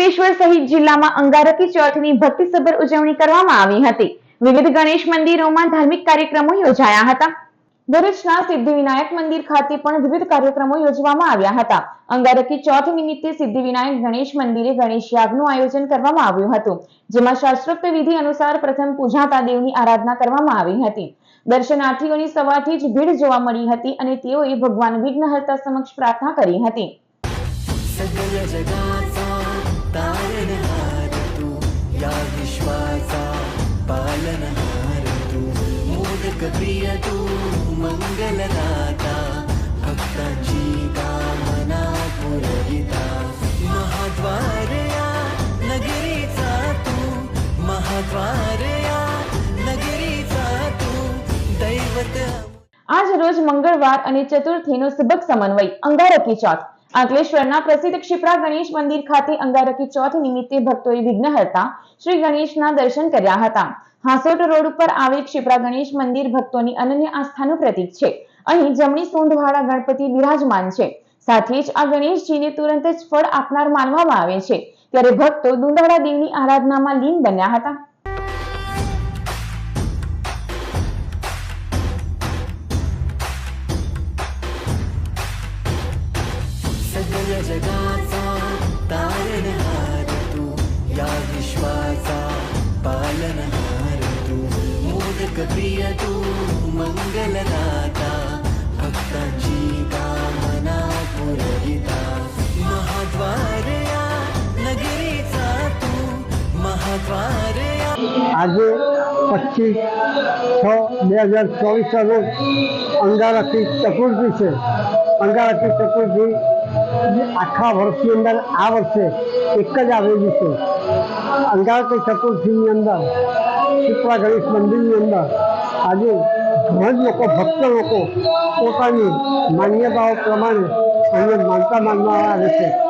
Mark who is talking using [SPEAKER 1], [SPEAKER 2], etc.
[SPEAKER 1] અંકલેશ્વર સહિત જિલ્લામાં અંગારકી ચોથની ભક્તિસભર ઉજવણી કરવામાં આવી હતી. વિવિધ ગણેશ મંદિરોમાં ધાર્મિક કાર્યક્રમો યોજાયા હતા. ભરૂચના સિદ્ધિવિનાયક મંદિર ખાતે પણ વિવિધ કાર્યક્રમો યોજવામાં આવ્યા હતા. અંગારકી ચોથ નિમિત્તે સિદ્ધિવિનાયક ગણેશ મંદિરે ગણેશ યાગનું આયોજન કરવામાં આવ્યું હતું, જેમાં શાસ્ત્રોક્ત વિધિ અનુસાર પ્રથમ પૂજાતા દેવની આરાધના કરવામાં આવી હતી. દર્શનાર્થીઓની સવારથી જ ભીડ જોવા મળી હતી અને તેઓએ ભગવાન વિઘ્નહર્તા સમક્ષ પ્રાર્થના કરી હતી.
[SPEAKER 2] तारणहार तू या विश्वाचा पालनहार तू मोदक प्रिय तू मंगलदाता भक्तांची कामना पुरविता. महाद्वार या नगरीचा तू महाद्वार या नगरीचा तू दैवत
[SPEAKER 1] आज रोज मंगळवार आणि चतुर्थी नो सुबक समन्वय अंगारकी चाक અંકલેશ્વરના પ્રસિદ્ધ ક્ષિપ્રા ગણેશ મંદિર ખાતે અંગારકી ચોથ નિમિત્તે ભક્તોએ વિઘ્નહર્તા શ્રી ગણેશના દર્શન કર્યા હતા. હાંસોટ રોડ ઉપર આવેલ ક્ષિપ્રા ગણેશ મંદિર ભક્તોની અનન્ય આસ્થાનું પ્રતીક છે. અહીં જમણી સૂંઢવાળા ગણપતિ બિરાજમાન છે. સાથે જ આ ગણેશજીને તુરંત જ ફળ આપનાર માનવામાં આવે છે. ત્યારે ભક્તો દુંદાળા દેવની આરાધનામાં લીન બન્યા હતા.
[SPEAKER 2] सकल जगाचा तारणहार तू या विश्वाचा पालनहार तू मोदक प्रिय तू मंगलदाता भक्तांची कामना पुरविता महाद्वार या नगरीचा तू महाद्वार या
[SPEAKER 3] આજે પચીસ છ બે હજાર ચોવીસના રોજ અંગારકી ચતુર્થી છે અંગારકી ચતુર્થી જે આખા વર્ષની અંદર આ વર્ષે એક જ આવેલી છે. અંગારકી ચતુર્થીની અંદર શીતળા ગણેશ મંદિરની અંદર, આજે ઘણા જ લોકો, ભક્ત લોકો પોતાની માન્યતાઓ પ્રમાણે અહીંયા માનતા માનવામાં આવે છે.